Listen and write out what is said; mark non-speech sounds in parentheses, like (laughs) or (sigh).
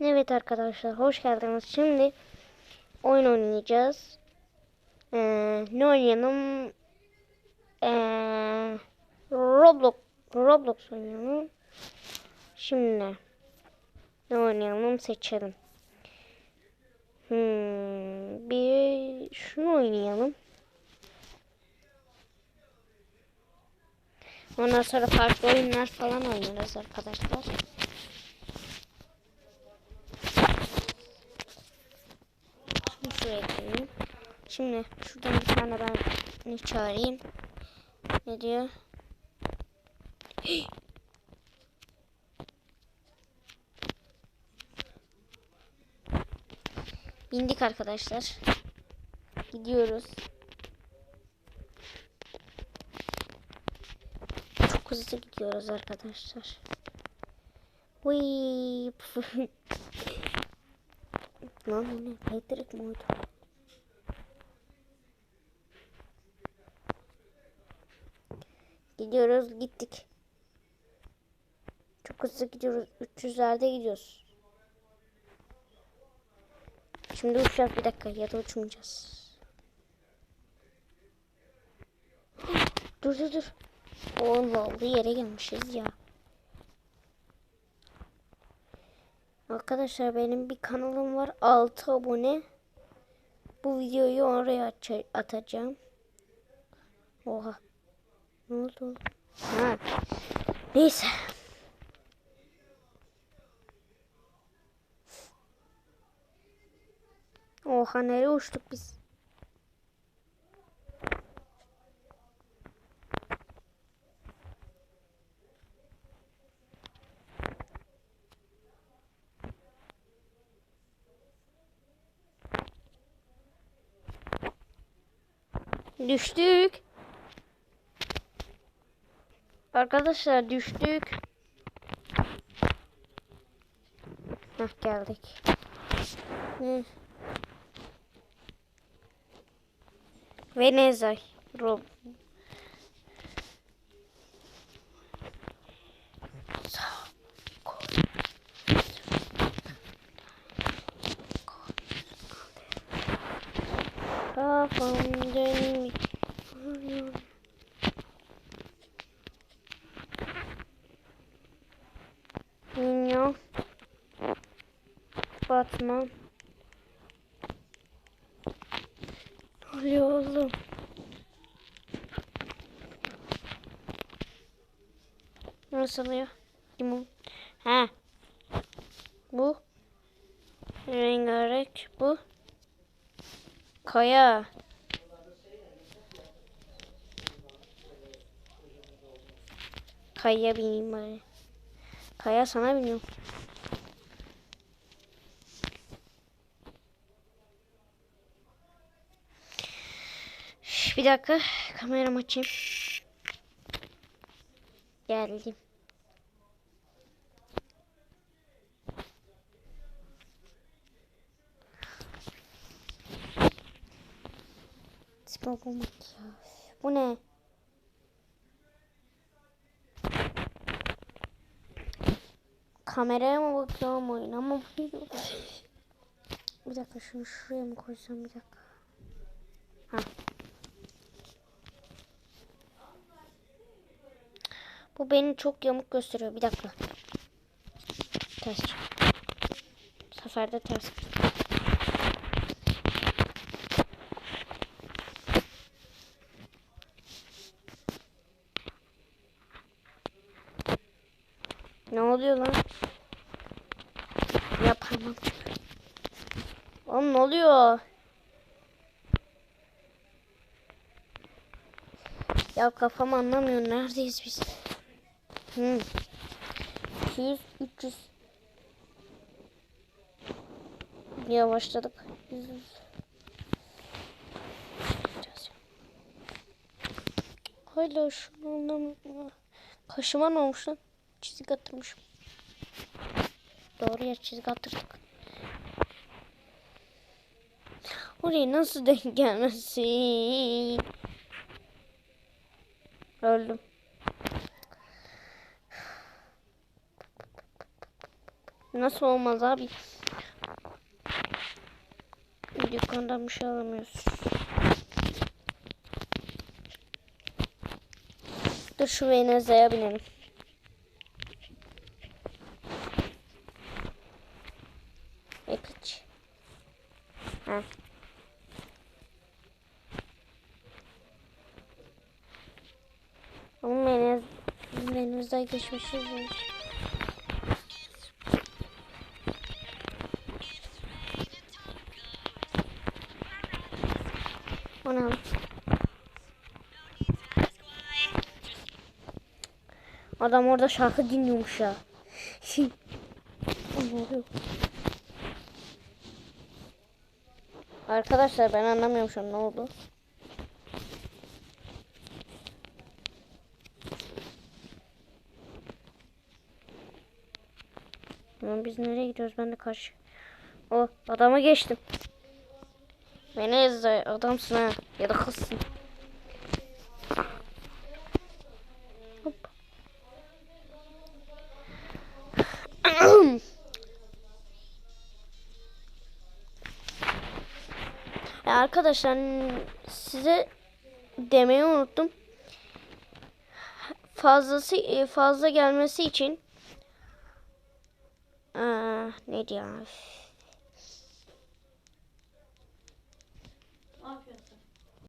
Evet arkadaşlar hoş geldiniz. Şimdi oyun oynayacağız. Ee, ne oynayalım? Ee, Roblox Roblox oynayalım. Şimdi ne oynayalım seçelim. Hmm, bir şunu oynayalım. Ondan sonra farklı oyunlar falan oynarız arkadaşlar. Şimdi şuraya koyayım. Şimdi şuradan bir tane ben çağırayım. Ne diyor? (gasps) Bindik arkadaşlar. Gidiyoruz. Çok hızlı gidiyoruz arkadaşlar. Uy. (laughs) Lan ne? Patrick mi Gidiyoruz gittik. Çok hızlı gidiyoruz. 300'lerde gidiyoruz. Şimdi uçacağız bir dakika ya da uçmayacağız. dur dur dur. Allah olduğu yere gelmişiz ya. Arkadaşlar benim bir kanalım var. 6 abone. Bu videoyu oraya atacağım. Oha. Ne oldu? Ha. Neyse. Oha nereye uçtuk biz? Düştük. Arkadaşlar düştük. Hah geldik. Hı. Venezay. Rob. Kafam dönmüyor. Batman. Ne oğlum? Nasıl oluyor? Limon. Ha. Bu. Rengarenk. Bu. Kaya. Kaya bineyim bari. Kaya sana biniyorum. Bir dakika kameramı açayım. Geldim. Bulmak ya. Bu ne? Kameraya mı bakıyorum oyuna mı bakıyorum? Bir dakika şunu şuraya mı koysam bir dakika. Ha. Bu beni çok yamuk gösteriyor. Bir dakika. Ters. Bu sefer de ters. Ne oluyor lan? Yapamam. Oğlum ne oluyor? Ya kafam anlamıyor. Neredeyiz biz? Hmm. 200, 300. Yavaşladık. 100. Hala şunu anlamıyorum. Kaşıma ne olmuş lan? Çizik attırmışım. Doğru ya çizik attırdık. Oraya nasıl denk gelmesin? Öldüm. Nasıl olmaz abi? Dükkandan bir şey alamıyoruz. Dur şu Veneza'ya binelim. E kaç? Ha. Ama Venez Veneza'ya geçmişiz. O ne? lan? Adam orada şarkı dinliyormuş ya. (laughs) Arkadaşlar ben anlamıyorum şu an ne oldu. Ama biz nereye gidiyoruz ben de karşı. O adama geçtim. Beni ezdi adamsın ha ya da kızsın. Hop. (clears throat) Ya Arkadaşlar size demeyi unuttum. Fazlası e, fazla gelmesi için Aa, ne diyor?